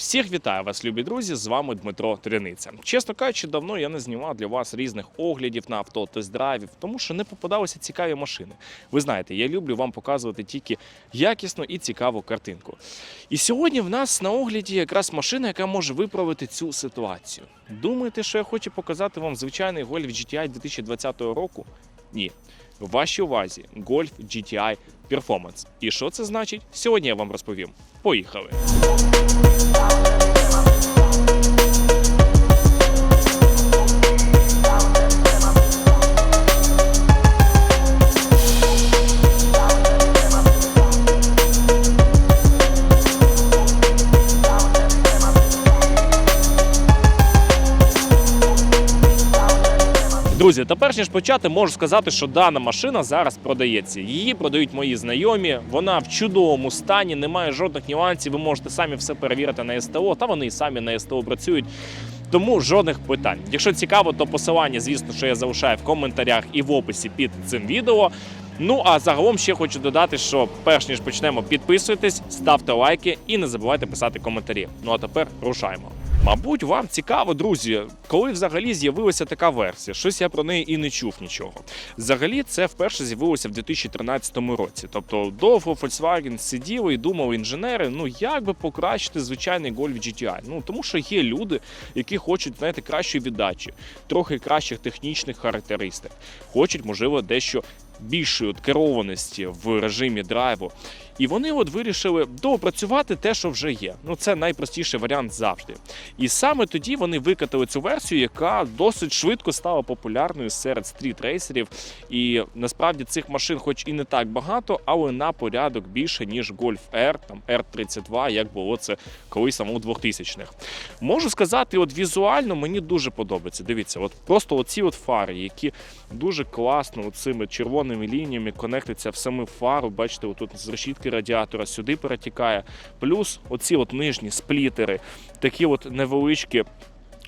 Всіх вітаю вас, любі друзі! З вами Дмитро Триниця. Чесно кажучи, давно я не знімав для вас різних оглядів на авто, тест-драйвів, тому що не попадалися цікаві машини. Ви знаєте, я люблю вам показувати тільки якісну і цікаву картинку. І сьогодні в нас на огляді якраз машина, яка може виправити цю ситуацію. Думаєте, що я хочу показати вам звичайний Golf GTI 2020 року? Ні. В вашій увазі Golf GTI Performance. І що це значить? Сьогодні я вам розповім. Поїхали! down. Друзі, та перш ніж почати, можу сказати, що дана машина зараз продається. Її продають мої знайомі. Вона в чудовому стані, немає жодних нюансів. Ви можете самі все перевірити на СТО, та вони і самі на СТО працюють. Тому жодних питань. Якщо цікаво, то посилання, звісно, що я залишаю в коментарях і в описі під цим відео. Ну а загалом ще хочу додати, що перш ніж почнемо, підписуйтесь, ставте лайки і не забувайте писати коментарі. Ну а тепер рушаємо. Мабуть, вам цікаво, друзі, коли взагалі з'явилася така версія. Щось я про неї і не чув нічого. Взагалі, це вперше з'явилося в 2013 році. Тобто довго Volkswagen сиділи і думали інженери, ну як би покращити звичайний Golf GTI. Ну тому що є люди, які хочуть знаєте, кращої віддачі, трохи кращих технічних характеристик, хочуть, можливо, дещо більшої керованості в режимі драйву. І вони от вирішили доопрацювати те, що вже є. Ну це найпростіший варіант завжди. І саме тоді вони викатали цю версію, яка досить швидко стала популярною серед стріт-рейсерів. І насправді цих машин, хоч і не так багато, але на порядок більше ніж Golf R, там R32, як було це колись там у 2000-х. Можу сказати, от візуально мені дуже подобається. Дивіться, от просто оці от фари, які дуже класно цими червоними лініями конектуються в саму фару. Бачите, отут з решітки радіатора сюди перетікає. Плюс оці от нижні сплітери, такі от невеличкі.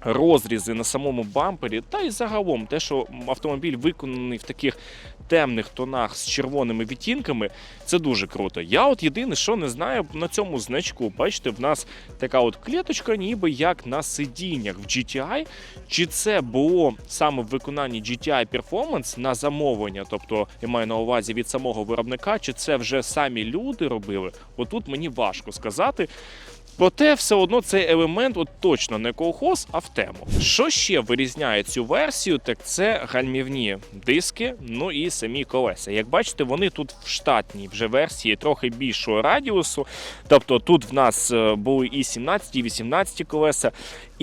Розрізи на самому бампері, та й загалом те, що автомобіль виконаний в таких темних тонах з червоними відтінками, це дуже круто. Я от єдине, що не знаю на цьому значку, бачите, в нас така от клеточка, ніби як на сидіннях в GTI. Чи це було саме в виконанні GTI Performance на замовлення, тобто я маю на увазі від самого виробника, чи це вже самі люди робили? Отут мені важко сказати. Проте все одно цей елемент от точно не колхоз, а в тему. Що ще вирізняє цю версію, так це гальмівні диски, ну і самі колеса. Як бачите, вони тут в штатній вже версії трохи більшого радіусу. Тобто тут в нас е, були і 17, і 18 колеса.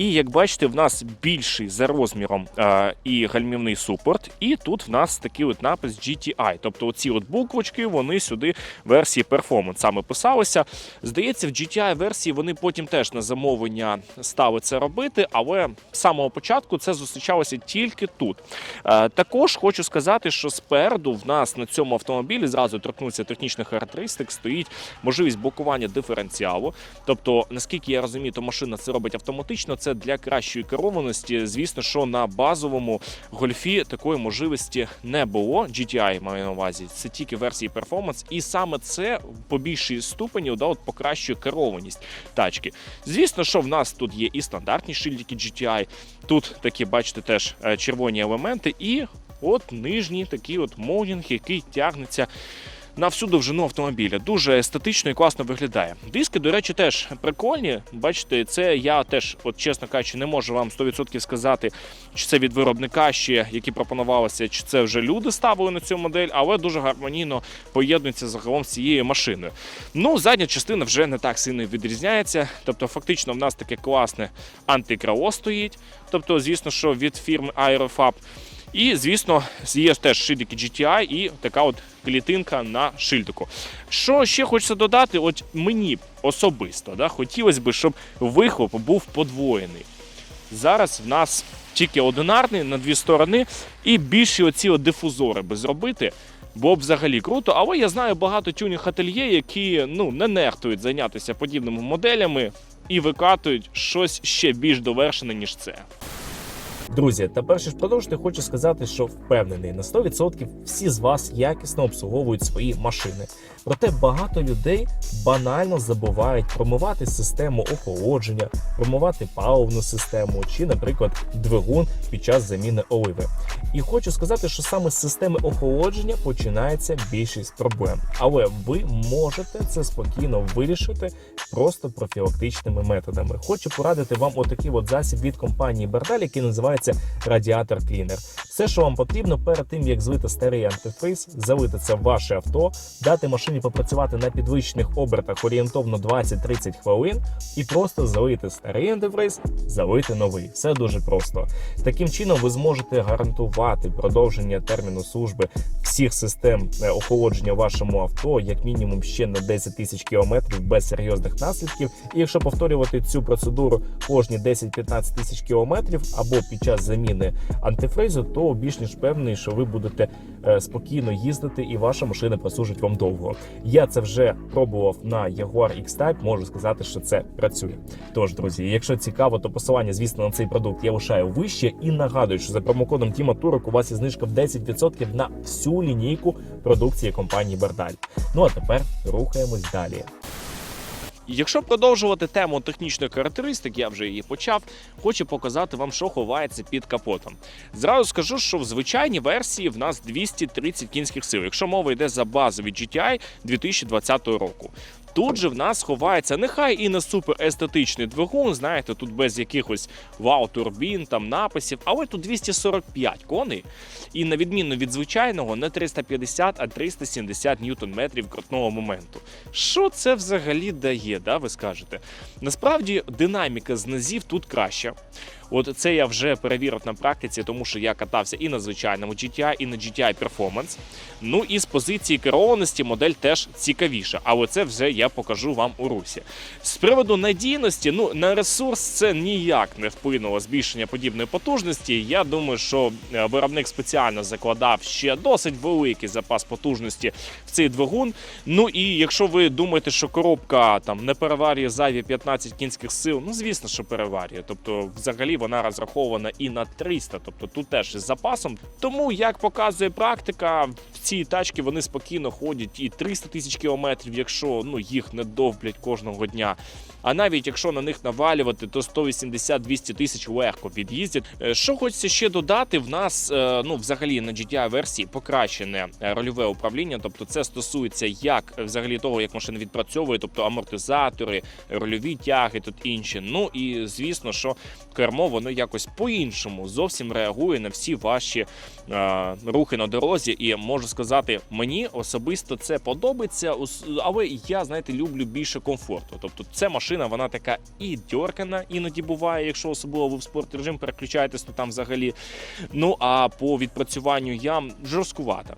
І як бачите, в нас більший за розміром е, і гальмівний супорт, і тут в нас такий от напис GTI. Тобто оці от буквочки вони сюди версії Performance саме писалися. Здається, в GTI версії вони потім теж на замовлення стали це робити, але з самого початку це зустрічалося тільки тут. Е, також хочу сказати, що спереду в нас на цьому автомобілі зразу торкнуться технічних характеристик, стоїть можливість блокування диференціалу. Тобто, наскільки я розумію, то машина це робить автоматично. Це для кращої керованості. Звісно, що на базовому гольфі такої можливості не було. GTI маю на увазі. Це тільки версії Performance, і саме це по більшій ступені да, от покращує керованість тачки. Звісно, що в нас тут є і стандартні шильдики GTI. Тут такі, бачите, теж е, червоні елементи, і от нижній такий от молдінг, який тягнеться. На всю довжину автомобіля дуже естетично і класно виглядає. Диски, до речі, теж прикольні. Бачите, це я теж, от чесно кажучи, не можу вам 100% сказати, чи це від виробника ще, які пропонувалися, чи це вже люди ставили на цю модель, але дуже гармонійно поєднується загалом з цією машиною. Ну, задня частина вже не так сильно відрізняється. Тобто, фактично, в нас таке класне антикрао стоїть. Тобто, звісно, що від фірми Aerofab. І, звісно, є теж шильдики GTI і така от клітинка на шильдику. Що ще хочеться додати? От мені особисто да, хотілося б, щоб вихлоп був подвоєний. Зараз в нас тільки одинарний на дві сторони, і більші оці от дифузори би зробити. Було б взагалі круто, але я знаю багато тюнінг ательє, які ну не нехтують зайнятися подібними моделями і викатують щось ще більш довершене, ніж це. Друзі, та перш ніж продовжити, хочу сказати, що впевнений на 100% всі з вас якісно обслуговують свої машини. Проте багато людей банально забувають промивати систему охолодження, промивати паливну систему чи, наприклад, двигун під час заміни оливи. І хочу сказати, що саме з системи охолодження починається більшість проблем. Але ви можете це спокійно вирішити просто профілактичними методами. Хочу порадити вам отакий от засіб від компанії Бардаль, який називається Радіатор Клінер. Все, що вам потрібно перед тим, як злити старий антифриз, залити це в ваше авто, дати машині попрацювати на підвищених обертах орієнтовно 20-30 хвилин, і просто залити старий антифриз, залити новий. Все дуже просто. Таким чином ви зможете гарантувати продовження терміну служби всіх систем е, охолодження вашому авто, як мінімум ще на 10 тисяч кілометрів без серйозних наслідків. І якщо повторювати цю процедуру кожні 10-15 тисяч кілометрів або під час заміни антифризу, то більш ніж певний, що ви будете е, спокійно їздити, і ваша машина прослужить вам довго. Я це вже пробував на Jaguar X-Type, можу сказати, що це працює. Тож, друзі, якщо цікаво, то посилання, звісно, на цей продукт я лишаю вище і нагадую, що за промокодом Тіма Турок у вас є знижка в 10% на всю лінійку продукції компанії Бардаль. Ну а тепер рухаємось далі. Якщо продовжувати тему технічної характеристики, я вже її почав. Хочу показати вам, що ховається під капотом. Зразу скажу, що в звичайній версії в нас 230 кінських сил, якщо мова йде за базові GTI 2020 року. Тут же в нас ховається нехай і не супер естетичний двигун, знаєте, тут без якихось вау-турбін, там написів, але тут 245 коней. І на відміну від звичайного, не 350, а 370 ньютон-метрів крутного моменту. Що це взагалі дає, да, ви скажете? Насправді динаміка з низів тут краща. От це я вже перевірив на практиці, тому що я катався і на звичайному GTI, і на GTI Performance. Ну і з позиції керованості модель теж цікавіша, але це вже я покажу вам у русі. З приводу надійності, ну на ресурс це ніяк не вплинуло збільшення подібної потужності. Я думаю, що е, виробник спеціально закладав ще досить великий запас потужності в цей двигун. Ну і якщо ви думаєте, що коробка там не переварює зайві 15 кінських сил, ну звісно, що переварює. Тобто, взагалі вона розрахована і на 300, тобто тут теж із запасом. Тому, як показує практика, в ці тачки вони спокійно ходять і 300 тисяч кілометрів, якщо ну їх не довблять кожного дня. А навіть якщо на них навалювати, то 180-200 тисяч легко від'їздять. Е, Що хочеться ще додати, в нас е, ну взагалі на GTI версії покращене е, рольове управління. Тобто, це стосується як взагалі того, як машина відпрацьовує, тобто амортизатори, рольові тяги, тут інші. Ну і звісно, що кермо воно якось по-іншому зовсім реагує на всі ваші е, рухи на дорозі. І можу сказати, мені особисто це подобається, але я знаєте люблю більше комфорту. Тобто, це машина, вона така і дьоркана, іноді буває, якщо особливо ви в спорт режим переключаєтесь, то там взагалі. Ну а по відпрацюванню ям жорсткувата.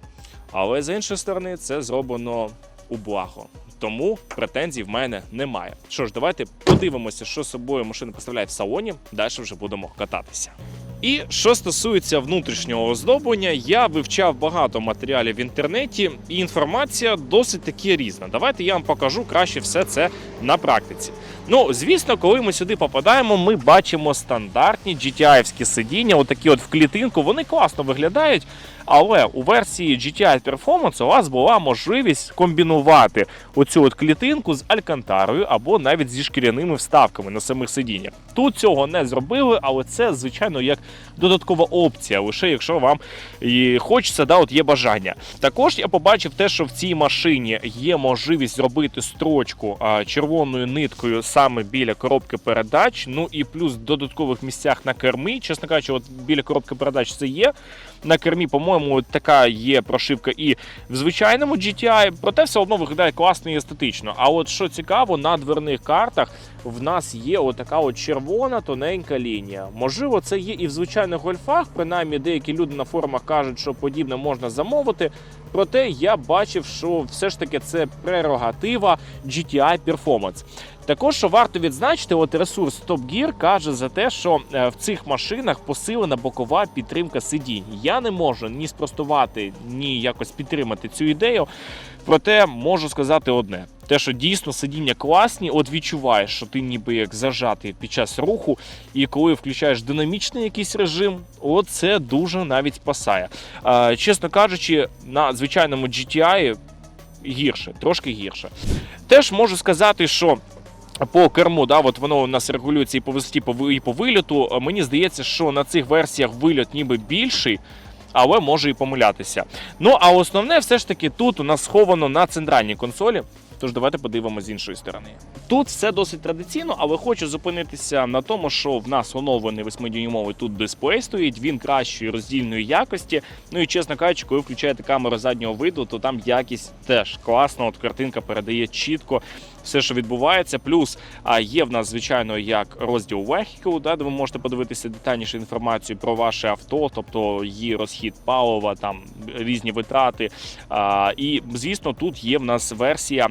Але з іншої сторони, це зроблено у благо. Тому претензій в мене немає. Що ж, давайте подивимося, що собою машина представляє в салоні. Далі вже будемо кататися. І що стосується внутрішнього оздоблення, я вивчав багато матеріалів в інтернеті, і інформація досить таки різна. Давайте я вам покажу краще все це на практиці. Ну, звісно, коли ми сюди попадаємо, ми бачимо стандартні GTI-вські сидіння, отакі от в клітинку, вони класно виглядають. Але у версії GTI Performance у вас була можливість комбінувати оцю от клітинку з алькантарою або навіть зі шкіряними вставками на самих сидіннях. Тут цього не зробили, але це звичайно як додаткова опція, лише якщо вам і хочеться, да, от є бажання. Також я побачив те, що в цій машині є можливість зробити строчку червоною ниткою саме біля коробки передач. Ну і плюс в додаткових місцях на кермі. Чесно кажучи, от біля коробки передач це є. На кермі, по-моєму, така є прошивка і в звичайному GTI, проте все одно виглядає класно і естетично. А от що цікаво, на дверних картах в нас є отака от червона тоненька лінія. Можливо, це є і в звичайних гольфах. Принаймні, деякі люди на форумах кажуть, що подібне можна замовити. Проте я бачив, що все ж таки це прерогатива GTI Performance. Також що варто відзначити, от ресурс Top Gear каже за те, що е, в цих машинах посилена бокова підтримка сидінь. Я не можу ні спростувати, ні якось підтримати цю ідею. Проте можу сказати одне: те, що дійсно сидіння класні, от відчуваєш, що ти ніби як зажатий під час руху, і коли включаєш динамічний якийсь режим, от це дуже навіть спасає. Чесно кажучи, на звичайному GTI гірше, трошки гірше. Теж можу сказати, що. По керму, да, от воно у нас регулюється і по висоті, і по вильоту. Мені здається, що на цих версіях вильот ніби більший, але може і помилятися. Ну а основне, все ж таки, тут у нас сховано на центральній консолі. Тож давайте подивимося з іншої сторони. Тут все досить традиційно, але хочу зупинитися на тому, що в нас оновлений 8-дюймовий тут дисплей стоїть, він кращої роздільної якості. Ну і чесно кажучи, коли включаєте камеру заднього виду, то там якість теж класна. От картинка передає чітко все, що відбувається. Плюс є в нас, звичайно, як розділ Vehicle, да, де ви можете подивитися детальніше інформацію про ваше авто, тобто її розхід палива, там різні витрати. А, і звісно, тут є в нас версія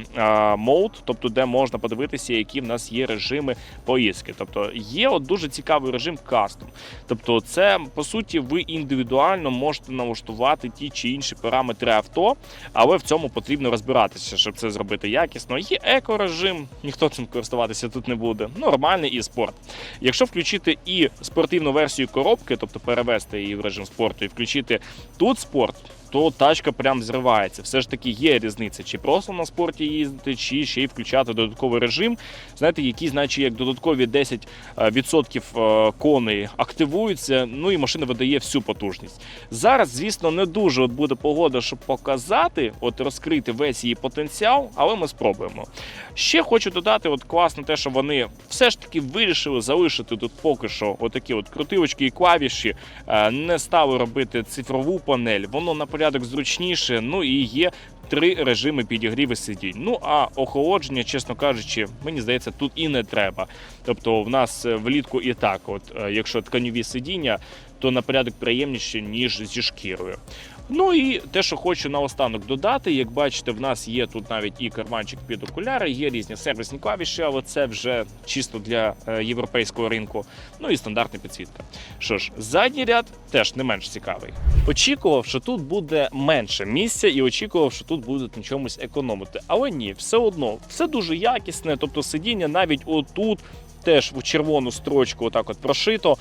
Mode, тобто де можна подивитися, які в нас є режими поїздки. Тобто є от дуже цікавий режим Custom. Тобто, це по суті ви індивідуально можете налаштувати ті чи інші параметри авто, але в цьому потрібно розбиратися, щоб це зробити якісно. Є екорежим, ніхто цим користуватися тут не буде. Нормальний і спорт. Якщо включити і спортивну версію коробки, тобто перевести її в режим спорту, і включити тут спорт. То тачка прям зривається. Все ж таки є різниця, чи просто на спорті їздити, чи ще й включати додатковий режим. Знаєте, які, значить, як додаткові 10% е, коней активуються, ну і машина видає всю потужність. Зараз, звісно, не дуже от буде погода, щоб показати, от розкрити весь її потенціал, але ми спробуємо. Ще хочу додати, от класно те, що вони все ж таки вирішили залишити тут поки що отакі от крутивочки і клавіші, е, не стали робити цифрову панель, воно на порядок зручніше. Ну і є три режими підігріву сидінь. Ну а охолодження, чесно кажучи, мені здається, тут і не треба. Тобто, в нас е, влітку і так, от е, якщо тканьові сидіння, то на порядок приємніше, ніж зі шкірою. Ну і те, що хочу наостанок додати, як бачите, в нас є тут навіть і карманчик під окуляри, є різні сервісні клавіші, але це вже чисто для е, європейського ринку. Ну і стандартна підсвітка. Що ж, задній ряд теж не менш цікавий. Очікував, що тут буде менше місця, і очікував, що тут будуть на чомусь економити. Але ні, все одно, все дуже якісне, тобто сидіння навіть отут. Теж в червону строчку отак от прошито.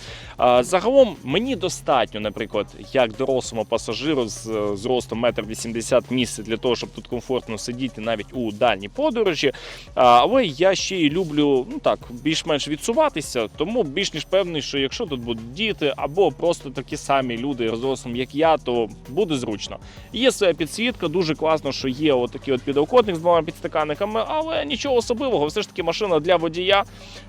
Загалом мені достатньо, наприклад, як дорослому пасажиру з зростом 1,80 м місця для того, щоб тут комфортно сидіти навіть у дальній подорожі. Але я ще й люблю ну так більш-менш відсуватися, тому більш ніж певний, що якщо тут будуть діти або просто такі самі люди розростом, як я, то буде зручно. Є своя підсвітка, дуже класно, що є отакий от підоконник з двома підстаканниками, але нічого особливого, все ж таки машина для водія.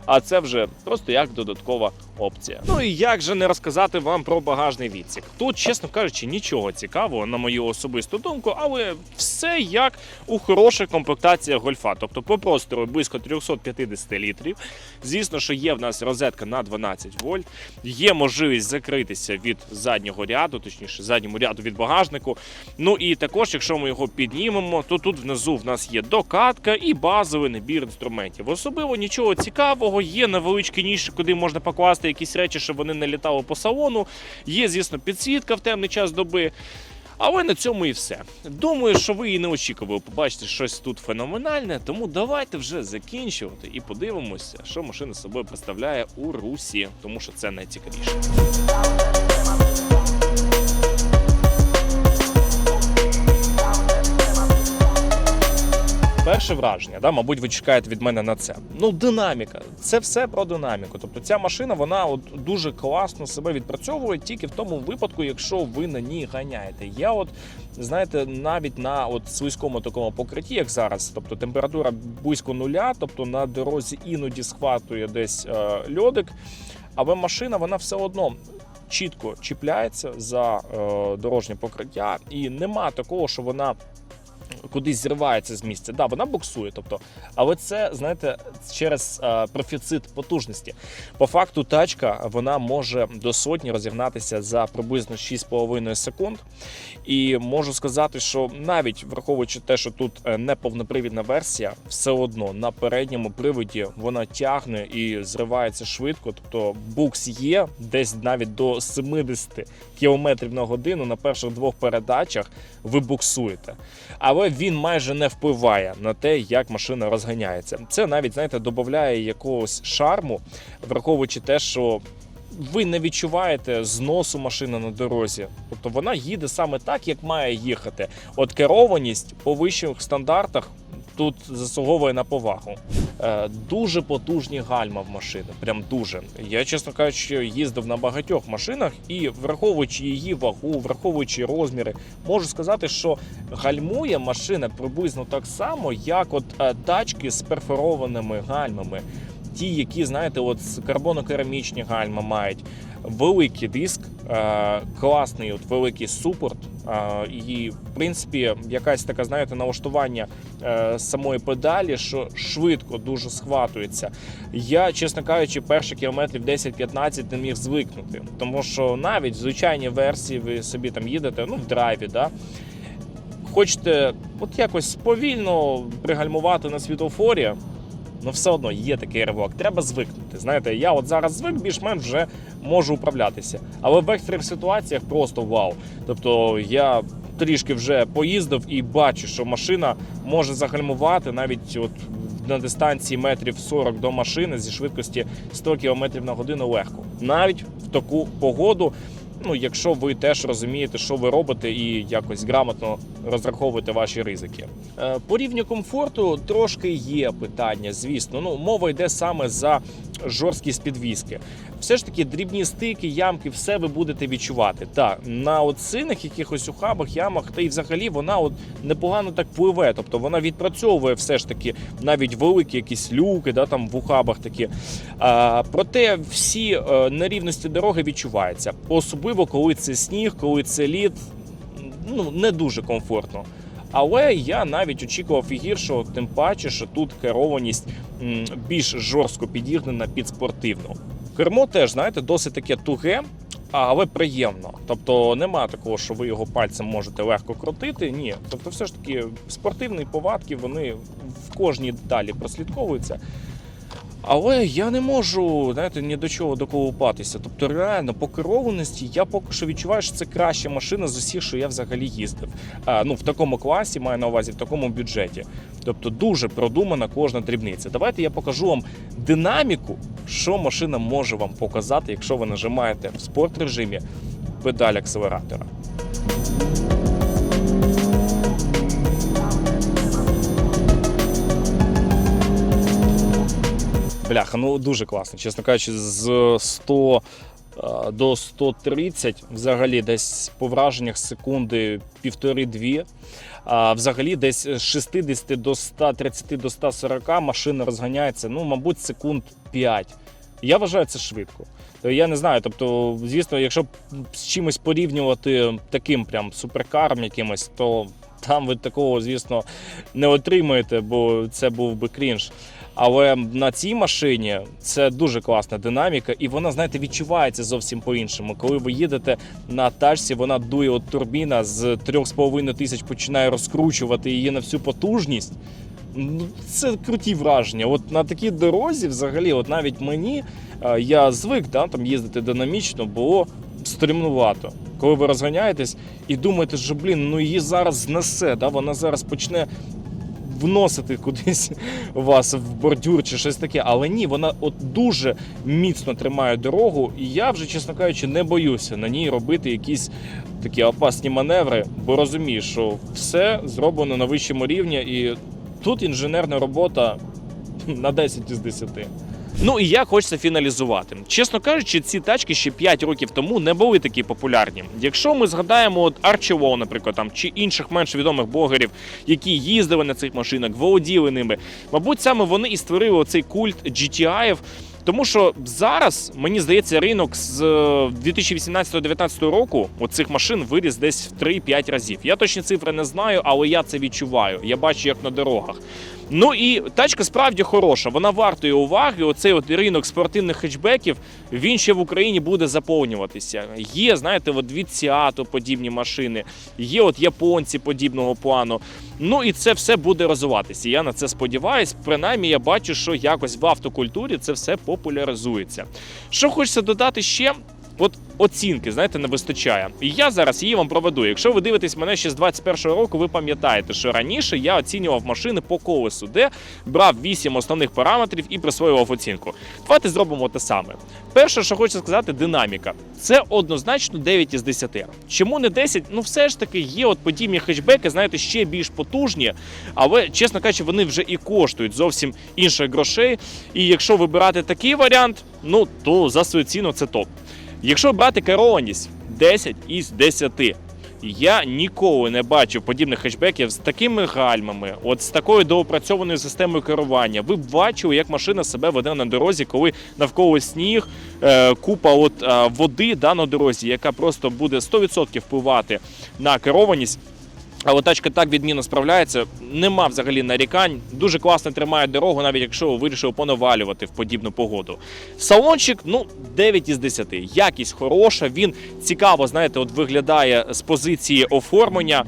А це вже просто як додаткова опція. Ну і як же не розказати вам про багажний відсік? Тут, чесно кажучи, нічого цікавого на мою особисту думку, але все як у хороших комплектаціях гольфа. Тобто по простору близько 350 літрів. Звісно, що є в нас розетка на 12 вольт, є можливість закритися від заднього ряду, точніше, задньому ряду від багажнику. Ну і також, якщо ми його піднімемо, то тут внизу в нас є докатка і базовий набір інструментів. Особливо нічого цікавого, є невеличкі ніші, куди можна покласти якісь речі, щоб вони не літали по салону. Є, звісно, підсвітка в темний час доби. Але на цьому і все. Думаю, що ви і не очікували побачити щось тут феноменальне, тому давайте вже закінчувати і подивимося, що машина собою представляє у русі, тому що це найцікавіше. Перше враження, да, мабуть, ви чекаєте від мене на це. Ну, динаміка. Це все про динаміку. Тобто ця машина вона от дуже класно себе відпрацьовує тільки в тому випадку, якщо ви на ній ганяєте. Я, от знаєте, навіть на от слизькому такому покритті, як зараз, тобто температура близько нуля, тобто на дорозі іноді схватує десь е, льодик, але машина вона все одно. Чітко чіпляється за е, дорожнє покриття, і нема такого, що вона кудись зривається з місця. Да, вона буксує, тобто, але це знаєте через е, профіцит потужності. По факту, тачка вона може до сотні розігнатися за приблизно 6,5 секунд. І можу сказати, що навіть враховуючи те, що тут е, не повнопривідна версія, все одно на передньому приводі вона тягне і зривається швидко. Тобто букс є десь навіть до 70 км на годину на перших двох передачах ви буксуєте. Але але він майже не впливає на те, як машина розганяється. Це навіть знаєте додає якогось шарму, враховуючи те, що ви не відчуваєте зносу машини на дорозі. Тобто вона їде саме так, як має їхати. От керованість по вищих стандартах. Тут заслуговує на повагу. Е, дуже потужні гальма в машини. Прям дуже. Я, чесно кажучи, їздив на багатьох машинах і, враховуючи її вагу, враховуючи розміри, можу сказати, що гальмує машина приблизно так само, як от е, тачки з перфорованими гальмами. Ті, які, знаєте, от карбонокерамічні гальма мають великий диск, е, класний, от великий супорт. Е, і, в принципі, якась така, знаєте, налаштування е, самої педалі, що швидко дуже схватується. Я, чесно кажучи, перші кілометрів 10-15 не міг звикнути, тому що навіть в звичайній версії ви собі там їдете, ну в драйві, да. Хочете от якось повільно пригальмувати на світлофорі, ну все одно є такий ривок. Треба звикнути. Знаєте, я от зараз звик більш-менш вже можу управлятися. Але в екстрених ситуаціях просто вау. Тобто я трішки вже поїздив і бачу, що машина може загальмувати навіть от на дистанції метрів 40 до машини зі швидкості 100 км на годину легко. Навіть в таку погоду. Ну, якщо ви теж розумієте, що ви робите, і якось грамотно розраховуєте ваші ризики. Е, По рівню комфорту трошки є питання, звісно. Ну, мова йде саме за жорсткість підвіски. Все ж таки, дрібні стики, ямки, все ви будете відчувати. Так, на оцинних якихось ухабах, ямах, та й взагалі вона от непогано так пливе. Тобто вона відпрацьовує все ж таки навіть великі якісь люки, да, там в ухабах такі. А, проте всі е, нерівності дороги відчуваються. Особливо, коли це сніг, коли це лід, ну не дуже комфортно. Але я навіть очікував і гіршого, тим паче, що тут керованість більш жорстко підігнана під спортивну. Кермо теж, знаєте, досить таке туге, але приємно. Тобто нема такого, що ви його пальцем можете легко крутити. Ні. Тобто, все ж таки, спортивні повадки вони в кожній деталі прослідковуються. Але я не можу знаєте, ні до чого доколупатися. Тобто, реально по керованості я поки що відчуваю, що це краща машина з усіх, що я взагалі їздив. А, ну в такому класі маю на увазі, в такому бюджеті. Тобто дуже продумана кожна дрібниця. Давайте я покажу вам динаміку, що машина може вам показати, якщо ви нажимаєте в спорт режимі педаль акселератора. Бляха, ну дуже класно. Чесно кажучи, з 100 е, до 130, взагалі десь по враженнях секунди півтори-дві. А взагалі десь з 60 до 130 до 140 машина розганяється, ну, мабуть, секунд 5. Я вважаю це швидко. Я не знаю, тобто, звісно, якщо з чимось порівнювати таким прям суперкаром якимось, то там ви такого, звісно, не отримаєте, бо це був би крінж. Але на цій машині це дуже класна динаміка, і вона, знаєте, відчувається зовсім по-іншому. Коли ви їдете на тачці, вона дує от турбіна з 3,5 тисяч починає розкручувати її на всю потужність. Ну, Це круті враження. От на такій дорозі, взагалі, от навіть мені е, я звик да, там їздити динамічно, було стримнувато. Коли ви розганяєтесь і думаєте, що блін, ну її зараз знесе, да, вона зараз почне вносити кудись вас в бордюр чи щось таке. Але ні, вона от дуже міцно тримає дорогу, і я вже, чесно кажучи, не боюся на ній робити якісь такі опасні маневри, бо розумію, що все зроблено на вищому рівні, і тут інженерна робота на 10 із 10. Ну і як хочеться фіналізувати. Чесно кажучи, ці тачки ще 5 років тому не були такі популярні. Якщо ми згадаємо от Арчево, наприклад, там чи інших менш відомих блогерів, які їздили на цих машинах, володіли ними, мабуть, саме вони і створили оцей культ GTI-ів, тому що зараз мені здається, ринок з 2018-2019 року оцих машин виріс десь в 3-5 разів. Я точні цифри не знаю, але я це відчуваю. Я бачу, як на дорогах. Ну і тачка справді хороша. Вона вартує уваги. Оцей от ринок спортивних хетчбеків він ще в Україні буде заповнюватися. Є, знаєте, от від Seat подібні машини, є от японці подібного плану. Ну і це все буде розвиватися. Я на це сподіваюсь. Принаймні, я бачу, що якось в автокультурі це все популяризується. Що хочеться додати ще. От оцінки, знаєте, не вистачає. І я зараз її вам проведу. Якщо ви дивитесь мене ще з 21-го року, ви пам'ятаєте, що раніше я оцінював машини по колесу, де брав 8 основних параметрів і присвоював оцінку. Давайте зробимо те саме. Перше, що хочу сказати, динаміка. Це однозначно 9 із 10. Чому не 10? Ну, все ж таки є от подібні хетчбеки, знаєте, ще більш потужні, але, чесно кажучи, вони вже і коштують зовсім інших грошей. І якщо вибирати такий варіант, ну то за свою ціну це топ. Якщо брати керованість 10 із 10. Я ніколи не бачив подібних хетчбеків з такими гальмами, от з такою доопрацьованою системою керування. Ви б бачили, як машина себе веде на дорозі, коли навколо сніг, е, купа от, е, води да, на дорозі, яка просто буде 100% впливати на керованість. Але тачка так відмінно справляється, нема взагалі нарікань. Дуже класно тримає дорогу, навіть якщо ви вирішили понавалювати в подібну погоду. Салончик, ну, 9 із 10. Якість хороша, він цікаво, знаєте, от виглядає з позиції оформлення.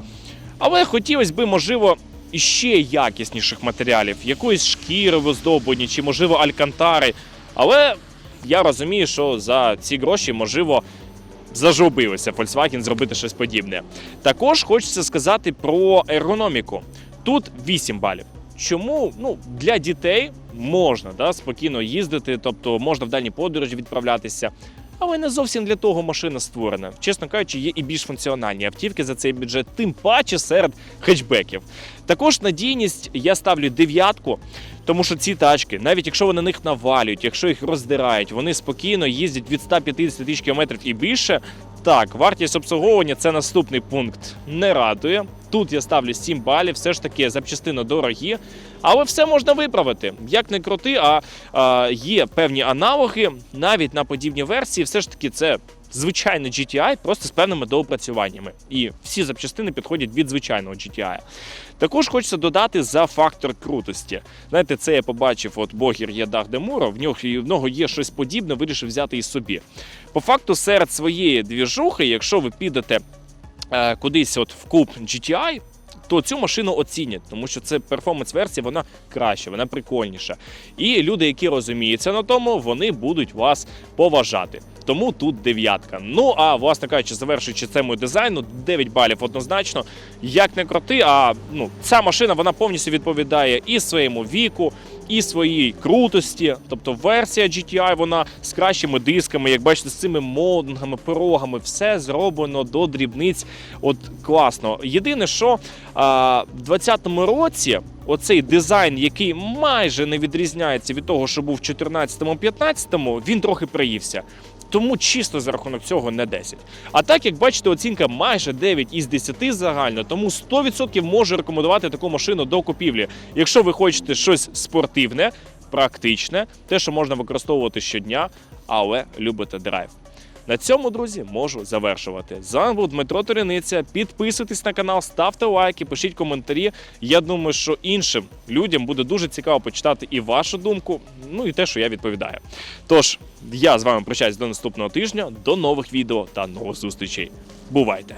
Але хотілося б, можливо, іще якісніших матеріалів, якоїсь шкіри оздоблені, чи, можливо, алькантари. Але я розумію, що за ці гроші, можливо, зажобилося Volkswagen зробити щось подібне. Також хочеться сказати про ергономіку. Тут 8 балів. Чому ну для дітей можна да, спокійно їздити, тобто можна в дальні подорожі відправлятися. Але не зовсім для того машина створена. Чесно кажучи, є і більш функціональні автівки за цей бюджет, тим паче серед хетчбеків. Також надійність я ставлю дев'ятку, тому що ці тачки, навіть якщо вони на них навалюють, якщо їх роздирають, вони спокійно їздять від 150 тисяч кілометрів і більше. Так, вартість обслуговування це наступний пункт. Не радує. Тут я ставлю 7 балів, все ж таки запчастини дорогі, але все можна виправити. Як не крути, а, а є певні аналоги навіть на подібні версії, все ж таки це. Звичайний GTI, просто з певними доопрацюваннями. І всі запчастини підходять від звичайного GTI. Також хочеться додати за фактор крутості. Знаєте, це я побачив, от Богір є Дах Демуро, в нього, в нього є щось подібне, вирішив взяти і собі. По факту, серед своєї двіжухи, якщо ви підете е, кудись от в куб GTI, то цю машину оцінять, тому що це перформанс-версія, вона краща, вона прикольніша. І люди, які розуміються на тому, вони будуть вас поважати. Тому тут дев'ятка. Ну а власне кажучи, завершуючи тему дизайну, 9 балів однозначно. Як не крути, а ну ця машина вона повністю відповідає і своєму віку, і своїй крутості. Тобто версія GTI вона з кращими дисками, як бачите, з цими молдингами, порогами, все зроблено до дрібниць. От класно. Єдине, що в 2020 році. Оцей дизайн, який майже не відрізняється від того, що був в 14-15, він трохи приївся. Тому чисто за рахунок цього не 10. А так, як бачите, оцінка майже 9 із 10 загально, тому 100% можу рекомендувати таку машину до купівлі. Якщо ви хочете щось спортивне, практичне, те, що можна використовувати щодня, але любите драйв. На цьому, друзі, можу завершувати. З вами був Дмитро Торяниця. Підписуйтесь на канал, ставте лайки, пишіть коментарі. Я думаю, що іншим людям буде дуже цікаво почитати і вашу думку, ну і те, що я відповідаю. Тож, я з вами прощаюсь до наступного тижня, до нових відео та нових зустрічей. Бувайте!